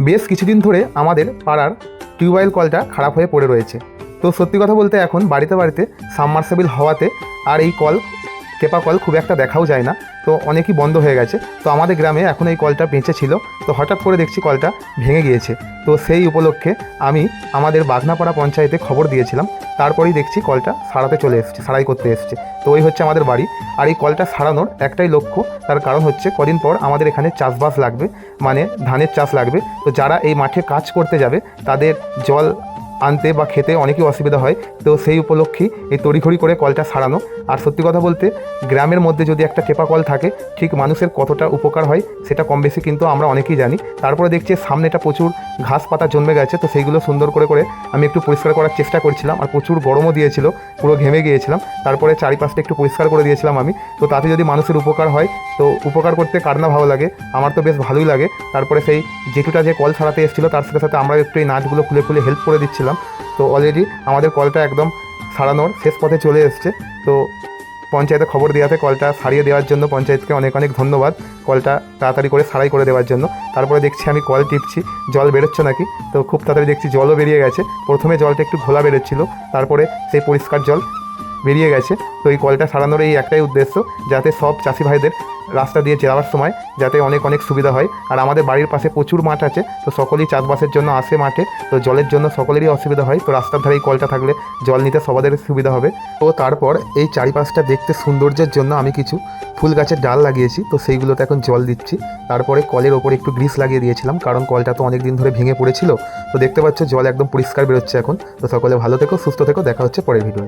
বেশ কিছুদিন ধরে আমাদের পাড়ার টিউবওয়েল কলটা খারাপ হয়ে পড়ে রয়েছে। তো সত্যি কথা বলতে এখন বাড়িতে বাড়িতে সাবমার্সেবল হওয়াতে আর এই কল টেপা কল খুব একটা দেখাও যায় না, তো অনেকই বন্ধ হয়ে গেছে। তো আমাদের গ্রামে এখন এই কলটা বেঁচে ছিল, তো হঠাৎ করে দেখছি কলটা ভেঙে গিয়েছে। তো সেই উপলক্ষে আমি আমাদের বাগনাপাড়া পঞ্চায়েতে খবর দিয়েছিলাম, তারপরেই দেখছি কলটা সারাতে চলে এসছে, সারাই করতে এসছে। তো ওই হচ্ছে আমাদের বাড়ি, আর এই কলটা সারানোর একটাই লক্ষ্য, তার কারণ হচ্ছে কদিন পর আমাদের এখানে চাষবাস লাগবে মানে ধানের চাষ লাগবে। তো যারা এই মাঠে কাজ করতে যাবে, তাদের জল আনতে বা খেতে অনেকই অসুবিধা হয়। তো সেই উপলক্ষেই এই তড়িঘড়ি করে কলটা সারানো। আর সত্যি কথা বলতে, গ্রামের মধ্যে যদি একটা টেপা কল থাকে, ঠিক মানুষের কতটা উপকার হয় সেটা কম বেশি কিন্তু আমরা অনেকেই জানি। তারপরে দেখছি সামনেটা প্রচুর ঘাস পাতা জন্মে গেছে, তো সেইগুলো সুন্দর করে করে আমি একটু পরিষ্কার করার চেষ্টা করছিলাম। আর প্রচুর গরমও দিয়েছিল, পুরো ঘেমে গিয়েছিলাম। তারপরে চারিপাশটা একটু পরিষ্কার করে দিয়েছিলাম আমি। তো তাতে যদি মানুষের উপকার হয় তো উপকার করতে কার না ভালো লাগে? আমার তো বেশ ভালোই লাগে। তারপরে সেই জেঠুটা যে কল সারাতে এসেছিল, তার সাথে সাথে আমরা একটু এই নাচগুলো খুলে খুলে হেল্প করে দিচ্ছিলাম। তো অলরেডি আমাদের কলটা একদম সারানোর শেষ পথে চলে এসছে। তো পঞ্চায়েতে খবর দেওয়াতে কলটা সারিয়ে দেওয়ার জন্য পঞ্চায়েতকে অনেক অনেক ধন্যবাদ কলটা তাড়াতাড়ি করে সারাই করে দেওয়ার জন্য। তারপরে দেখছি আমি কল টিপছি, জল বেরোচ্ছে নাকি? তো খুব তাড়াতাড়ি দেখছি জলও বেরিয়ে গেছে। প্রথমে জলটা একটু ঘোলা বেরোচ্ছিল, তারপরে সেই পরিষ্কার জল বেরিয়ে গেছে। তো এই কলটা সারানোর এই একটাই উদ্দেশ্য, যাতে সব চাষি ভাইদের রাস্তা দিয়ে যাওয়ার সময় যাতে অনেক অনেক সুবিধা হয়। আর আমাদের বাড়ির পাশে প্রচুর মাঠ আছে, তো সকলেই চাষবাসের জন্য আসে মাঠে, তো জলের জন্য সকলেরই অসুবিধা হয়। তো রাস্তার ধারে এই কলটা থাকলে জল নিতে সবাদের সুবিধা হবে। তো তারপর এই চারিপাশটা দেখতে সৌন্দর্যের জন্য আমি কিছু ফুল গাছের ডাল লাগিয়েছি, তো সেইগুলোতে এখন জল দিচ্ছি। তারপরে কলের ওপর একটু গ্রিস লাগিয়ে দিয়েছিলাম, কারণ কলটা তো অনেক দিন ধরে ভেঙে পড়েছিল। তো দেখতে পাচ্ছ, জল একদম পরিষ্কার বেরোচ্ছে এখন। তো সকলে ভালো থেকো, সুস্থ থেকো, দেখা হচ্ছে পরের ভিডিও